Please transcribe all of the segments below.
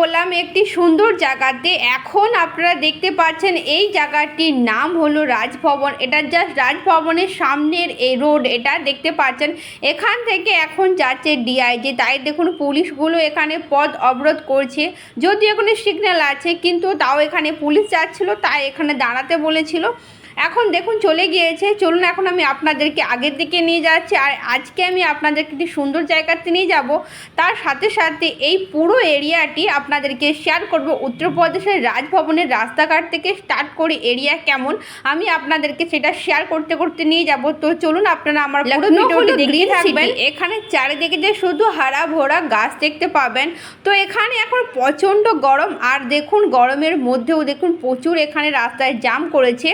বললাম, একটি সুন্দর জায়গাতে এখন আপনারা দেখতে পাচ্ছেন এই জায়গাটির নাম হলো রাজভবন। এটা জাস্ট রাজভবনের সামনের এই রোড, এটা দেখতে পাচ্ছেন। এখান থেকে এখন যাচ্ছে ডিআইজি তাই দেখুন, পুলিশগুলো এখানে পথ অবরোধ করছে। যদি এখানে সিগন্যাল আছে, কিন্তু তাও এখানে পুলিশ যাচ্ছিল, তাই এখানে দাঁড়াতে বলেছিল। এখন দেখুন চলে গিয়েছে। চলুন এখন আমি আপনাদেরকে আগের দিকে নিয়ে যাচ্ছি আর আজকে আমি আপনাদেরকে একটি সুন্দর জায়গাতে নিয়ে যাব। তার সাথে সাথে এই পুরো এরিয়াটি আপনাদেরকে শেয়ার করব। উত্তরপ্রদেশের রাজভবনের রাস্তাঘাট থেকে স্টার্ট করে এরিয়া কেমন আমি আপনাদেরকে সেটা শেয়ার করতে করতে নিয়ে যাব। তো চলুন আপনারা আমার পুরো ভিডিওটি দেখতে থাকবেন। এখানে চারিদিকে যে শুধু হারা ভরা গাছ দেখতে পাবেন। তো এখানে এখন প্রচণ্ড গরম। আর দেখুন গরমের মধ্যেও দেখুন প্রচুর এখানে রাস্তায় জাম করেছে।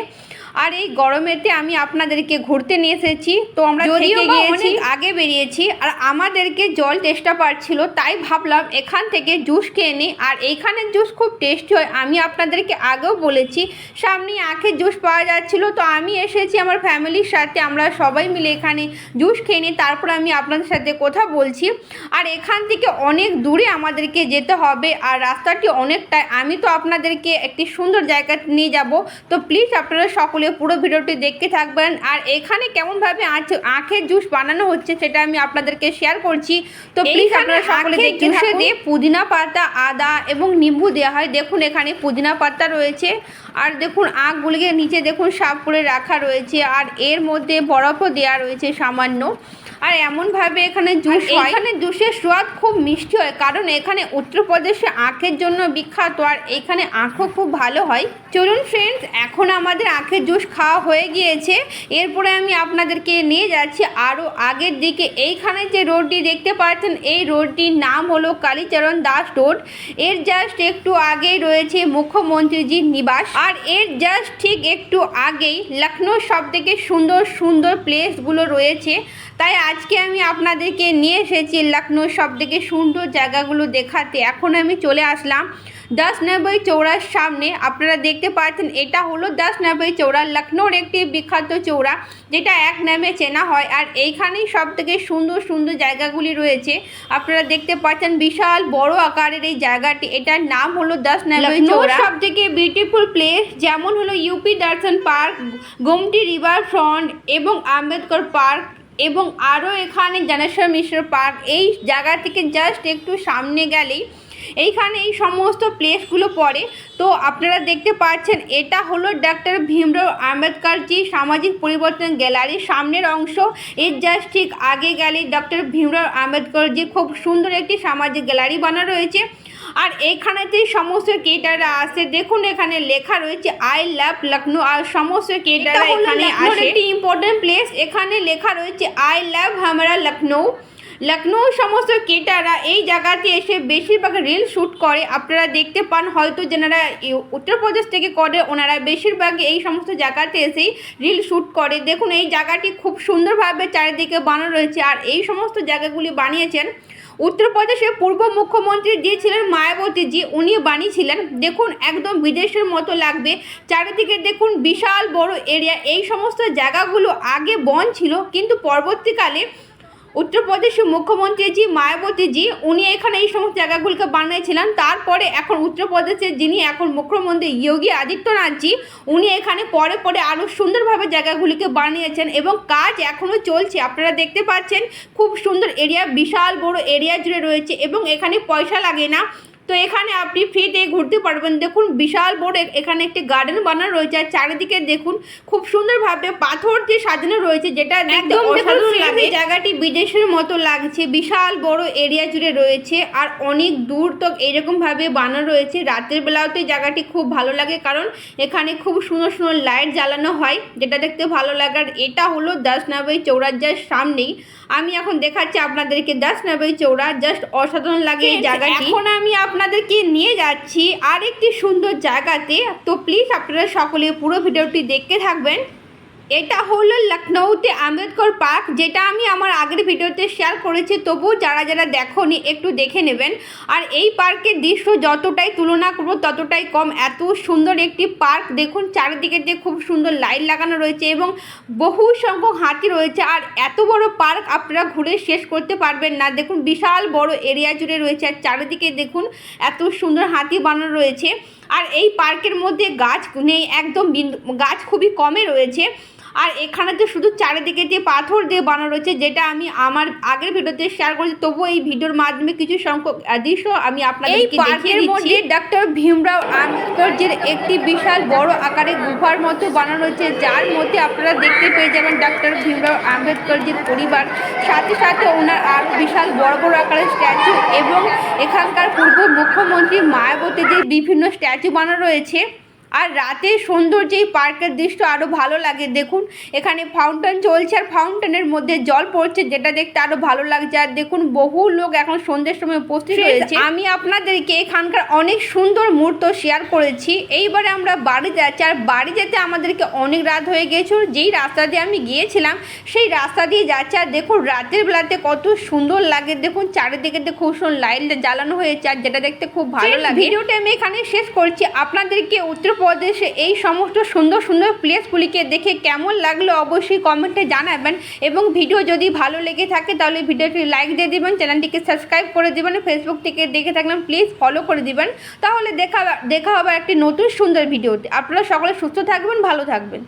আর এই গরমেতে আমি আপনাদেরকে ঘুরতে নিয়ে এসেছি। তো আমরা যদিও থেকে গিয়েছি আগে বেরিয়েছি আর আমাদেরকে জল টেস্টটা পাচ্ছিল তাই ভাবলাম এখান থেকে জুস খেয়ে নিই। আর এইখানের জুস খুব টেস্টি হয় আমি আপনাদেরকে আগেও বলেছি সামনে আখের জুস পাওয়া যাচ্ছিল। তো আমি এসেছি আমার ফ্যামিলির সাথে আমরা সবাই মিলে এখানে জুস খেয়ে নিই। তারপর আমি আপনাদের সাথে কথা বলছি। আর এখান থেকে অনেক দূরে আমাদেরকে যেতে হবে আর রাস্তাটি অনেকটাই আমি তো আপনাদেরকে একটি সুন্দর জায়গা নিয়ে যাব। তো প্লিজ আপনারা সকলে পুরো ভিডিওটি দেখতে থাকবেন। আর এখানে কেমনভাবে আখের জুস বানানো হচ্ছে সেটা আমি আপনাদেরকে শেয়ার করছি। তো প্লিজ আপনারা সকলে দেখতে জুসে দিয়ে পুদিনা পাতা আদা এবং নিম্বু দেওয়া হয় দেখুন এখানে পুদিনা পাতা রয়েছে। আর দেখুন আখগুলিকে নিচে দেখুন সাফ করে রাখা রয়েছে। আর এর মধ্যে বরফও দেওয়া রয়েছে সামান্য। আর এমনভাবে এখানে জুস হয়। এখানে জুসের স্বাদ খুব মিষ্টি হয় কারণ এখানে উত্তরপ্রদেশে আখের জন্য বিখ্যাত। আর এখানে আখও খুব ভালো হয়। চলুন ফ্রেন্ডস এখন আমাদের আখের জুস খাওয়া হয়ে গিয়েছে। এরপরে আমি আপনাদেরকে নিয়ে যাচ্ছি আরও আগের দিকে। এইখানে যে রোডটি দেখতে পাচ্ছেন, এই রোডটির নাম হলো কালীচরণ দাস রোড। এর জাস্ট একটু আগেই রয়েছে মুখ্যমন্ত্রীজির নিবাস। আর এর জাস্ট ঠিক একটু আগেই লখনৌ সব থেকে সুন্দর সুন্দর প্লেসগুলো রয়েছে। তাই আজকে আমি আপনাদেরকে নিয়ে এসেছি লখনৌ সব থেকে সুন্দর জায়গাগুলো দেখাতে। এখন আমি চলে আসলাম দশ নব্বই চৌড়ার সামনে আপনারা দেখতে পাচ্ছেন এটা হলো দশ নব্বই চৌড়া লখনৌর একটি বিখ্যাত চৌড়া যেটা এক নামে চেনা হয়। আর এইখানেই সব থেকে সুন্দর সুন্দর জায়গাগুলি রয়েছে। আপনারা দেখতে পাচ্ছেন বিশাল বড় আকারের এই জায়গাটি। এটার নাম হলো দশ নব্বই চৌড়া। সব থেকে বিউটিফুল প্লেস যেমন হলো ইউপি দর্শন পার্ক গোমটি রিভার ফ্রন্ট এবং আম্বেদকর পার্ক এবং আরও এখানে জানেশ্বর মিশ্র পার্ক। এই জায়গা থেকে জাস্ট একটু সামনে গেলেই এইখানে এই সমস্ত প্লেসগুলো পড়ে। তো আপনারা দেখতে পাচ্ছেন এটা হলো ডক্টর ভীমরাও আম্বেদকরজি সামাজিক পরিবর্তন গ্যালারির সামনের অংশ। এর জাস্ট ঠিক আগে গেলে ডক্টর ভীমরাও আম্বেদকরজি খুব সুন্দর একটি সামাজিক গ্যালারি বানা রয়েছে। আর এইখানেতে সমস্ত কেটাররা আসে। দেখুন এখানে লেখা রয়েছে আই লাভ লখনৌ আর সমস্ত কেটাররা এখানে আসে। একটি ইম্পর্টেন্ট প্লেস এখানে লেখা রয়েছে আই লাভ হামারা লখনৌ লখনৌ সমস্ত কেটাররা এই জায়গাতে এসে বেশিরভাগ রিল শ্যুট করে। আপনারা দেখতে পান, হয়তো যেনারা উত্তরপ্রদেশ থেকে করে, ওনারা বেশিরভাগ এই সমস্ত জায়গাতে এসেই রিল শ্যুট করে। দেখুন, এই জায়গাটি খুব সুন্দরভাবে চারিদিকে বানানো রয়েছে আর এই সমস্ত জায়গাগুলি বানিয়েছেন উত্তরপ্রদেশের পূর্ব মুখ্যমন্ত্রী যে ছিলেন মায়াবতীজি উনি বানিয়েছিলেন। দেখুন, একদম বিদেশের মতো লাগবে। চারিদিকে দেখুন, বিশাল বড় এরিয়া। এই সমস্ত জায়গাগুলো আগে বন ছিল, কিন্তু পরবর্তীকালে উত্তরপ্রদেশের মুখ্যমন্ত্রী জী মায়াবতী জি উনি এখানে এই সমস্ত জায়গাগুলোকে বানিয়েছিলেন। তারপরে এখন উত্তরপ্রদেশের যিনি এখন মুখ্যমন্ত্রী যোগী আদিত্যনাথ আদিত্যনাথজি, উনি এখানে পরে পরে আরও সুন্দরভাবে জায়গাগুলিকে বানিয়েছেন এবং কাজ এখনও চলছে। আপনারা দেখতে পাচ্ছেন, খুব সুন্দর এরিয়া, বিশাল বড় এরিয়া জুড়ে রয়েছে এবং এখানে পয়সা লাগে না। তো এখানে আপনি ফ্রিতে ঘুরতে পারবেন। দেখুন বিশাল বড় এখানে একটি গার্ডেন বানানো রয়েছে আর চারিদিকে দেখুন খুব সুন্দরভাবে পাথর দিয়ে সাজানো রয়েছে যেটা একদম জায়গাটি বিদেশের মতো লাগছে। বিশাল বড় এরিয়া জুড়ে রয়েছে আর অনেক দূর তক এরকম ভাবে বানানো রয়েছে। রাতের বেলাও তো এই জায়গাটি খুব ভালো লাগে কারণ এখানে খুব সুন্দর সুন্দর লাইট জ্বালানো হয় যেটা দেখতে ভালো লাগার এটা হলো চৌড়ার জাস্ট সামনেই। আমি এখন দেখাচ্ছি আপনাদেরকে দশ নব্বই চৌড়া জাস্ট অসাধারণ লাগে এই জায়গাটি। এখন আমি আপনাদেরকে নিয়ে যাচ্ছি আরেকটি সুন্দর জায়গাতে। তো প্লিজ আপনারা সকলে পুরো ভিডিওটি দেখতে থাকবেন। এটা হলো লখনৌতে আম্বেদকর পার্ক, যেটা আমি আমার আগের ভিডিওতে শেয়ার করেছি। তবুও যারা যারা দেখোনি, একটু দেখে নেবেন। আর এই পার্কের দৃশ্য যতটাই তুলনা করব, ততটাই কম। এত সুন্দর একটি পার্ক, দেখুন চারিদিকে যে খুব সুন্দর লাইট লাগানো রয়েছে এবং বহু সংখ্যক হাতি রয়েছে। আর এত বড় পার্ক আপনারা ঘুরে শেষ করতে পারবেন না। দেখুন, বিশাল বড় এরিয়া জুড়ে রয়েছে। আর চারিদিকে দেখুন, এত সুন্দর হাতি বানানো রয়েছে। আর এই পার্কের মধ্যে গাছ নেই, একদম গাছ খুবই কমে রয়েছে। আর এখানে তো শুধু চারিদিকে যে পাথর দিয়ে বানানো রয়েছে যেটা আমি আমার আগের ভিডিওতে শেয়ার করেছি তবুও এই ভিডিওর মাধ্যমে কিছু সংখ্যক দৃশ্য আমি আপনাদের এই পার্কের মধ্যে ডক্টর ভীমরাও আম্বেদকরজির একটি বিশাল বড় আকারে গুহার মতো বানানো রয়েছে যার মধ্যে আপনারা দেখতে পেয়ে যাবেন ডক্টর ভীমরাও আম্বেদকরজির পরিবার। সাথে সাথে ওনার আর বিশাল বড় বড় আকারের স্ট্যাচু এবং এখানকার পূর্ব মুখ্যমন্ত্রী মায়াবতীর যে বিভিন্ন স্ট্যাচু বানানো রয়েছে। আর রাতে সৌন্দর্য এই পার্কের দৃশ্য আরও ভালো লাগে। দেখুন এখানে ফাউন্টেন চলছে আর ফাউন্টেনের মধ্যে জল পড়ছে যেটা দেখতে আরও ভালো লাগছে। আর দেখুন বহু লোক এখন সন্ধ্যের সময় উপস্থিত হয়েছে। আমি আপনাদেরকে এখানকার অনেক সুন্দর মুহূর্ত শেয়ার করেছি। এইবারে আমরা বাড়ি যাচ্ছি আর বাড়ি যেতে আমাদেরকে অনেক রাত হয়ে গিয়েছিল যেই রাস্তা দিয়ে আমি গিয়েছিলাম সেই রাস্তা দিয়ে যাচ্ছে। আর দেখুন রাতের বেলাতে কত সুন্দর লাগে। দেখুন চারিদিকে খুব সুন্দর লাইট জ্বালানো হয়েছে আর যেটা দেখতে খুব ভালো লাগে। ভিডিওটা আমি এখানে শেষ করছি। আপনাদেরকে উত্তরপ্রদেশে এই সমস্ত সুন্দর সুন্দর প্লেসগুলিকে দেখে কেমন লাগল অবশ্যই কমেন্টে জানাবেন এবং ভিডিও যদি ভালো লেগে থাকে তাহলে ভিডিওটি লাইক দিয়ে দেবেন, চ্যানেলটিকে সাবস্ক্রাইব করে দেবেন ফেসবুক থেকে দেখে থাকলাম প্লিজ ফলো করে দেবেন। তাহলে দেখা দেখা হবে একটি নতুন সুন্দর ভিডিওতে। আপনারা সকলে সুস্থ থাকবেন, ভালো থাকবেন।